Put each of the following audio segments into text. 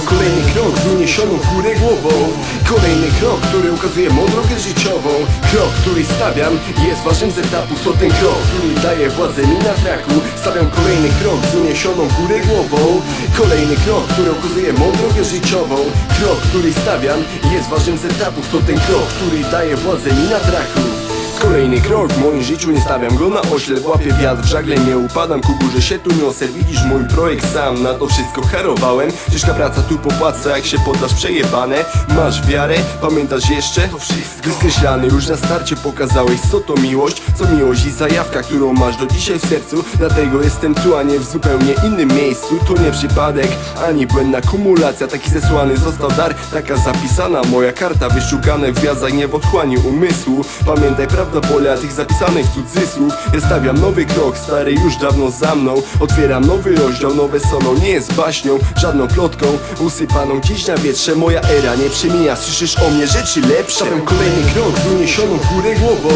Kolejny krok z uniesioną w górę głową. Kolejny krok, który ukazuje mą drogę życiową. Krok, który stawiam jest ważnym z etapów To ten krok, który daje władzę mi na traku. Stawiam kolejny krok z uniesioną w górę głową. Kolejny krok, który ukazuje mą drogę życiową. Krok, który stawiam jest ważnym z etapów To ten krok, który daje władzę mi na traku Kolejny krok w moim życiu, nie stawiam go na oślep Łapię wiatr w żagle, nie upadam ku górze się tu niosę Widzisz mój projekt sam, na to wszystko harowałem. Ciężka praca tu popłaca, jak się poddasz przejebane. Masz wiarę, pamiętasz jeszcze? To wszystko. Wyskreślany już na starcie pokazałeś co to miłość Co miłość i zajawka, którą masz do dzisiaj w sercu. Dlatego jestem tu, a nie w zupełnie innym miejscu. To nie przypadek, ani błędna kumulacja. Taki zesłany został dar, taka zapisana Moja karta. Wyszukane w gwiazdach, nie w otchłani umysłu. Pamiętaj, prawda boli, a tych zapisanych cudzysłów. Ja stawiam nowy krok, stary już dawno za mną. Otwieram nowy rozdział, nowe solo nie jest baśnią Żadną plotką, usypaną gdzieś na wietrze. Moja era nie przemija, słyszysz o mnie rzeczy lepsze. Stawiam kolejny krok z uniesioną w górę głową.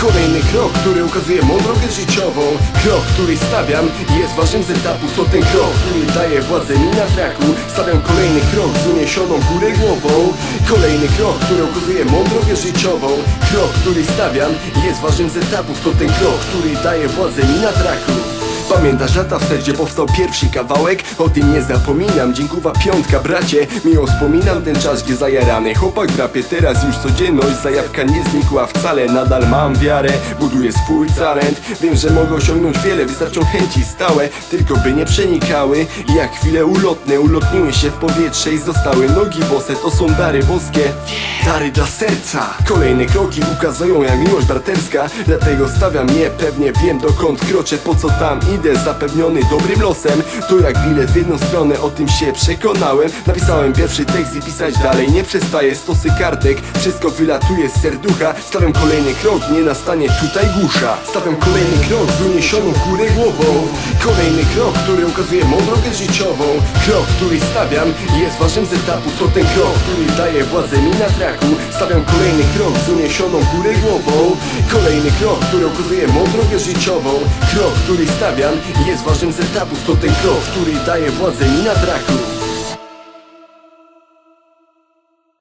Kolejny krok, który ukazuje mą drogę życiową. Krok, który stawiam jest ważnym z etapów To ten krok, który daje władzę mi na traku. Stawiam kolejny krok z uniesioną w górę głową. Kolejny krok, który ukazuje mą drogę życiową. Krok, który stawiam jest ważnym z etapów To ten krok, który daje władzę mi na traku Pamiętasz lata wstecz, gdzie powstał pierwszy kawałek? O tym nie zapominam, dziękuwa piątka bracie. Miło wspominam ten czas, gdzie zajarany chłopak w rapie. Teraz już codzienność, zajawka nie znikła. Wcale Nadal mam wiarę, buduję swój talent. Wiem, że mogę osiągnąć wiele, wystarczą chęci stałe Tylko by nie przenikały. Jak chwile ulotne ulotniły się w powietrze I zostały nogi bose, to są dary boskie. Dary dla serca. Kolejne kroki ukazują jak miłość braterska. Dlatego stawiam je, pewnie. Wiem dokąd kroczę Po co tam idę, zapewniony dobrym losem. To jak bilet w jedną stronę, o tym się przekonałem. Napisałem pierwszy tekst i pisać dalej nie przestaję Stosy kartek, wszystko wylatuje z serducha. Stawiam kolejny krok, nie nastanie tutaj głusza Stawiam kolejny krok z uniesioną w górę głową. Kolejny krok, który ukazuje mą drogę życiową. Krok, który stawiam jest ważnym z etapów To ten krok, który daje władzę mi na traku. Stawiam kolejny krok z uniesioną w górę głową. Kolejny krok, który ukazuje mą drogę życiową. Krok, który stawiam jest ważnym z To ten krok, który daje władzę mi na traku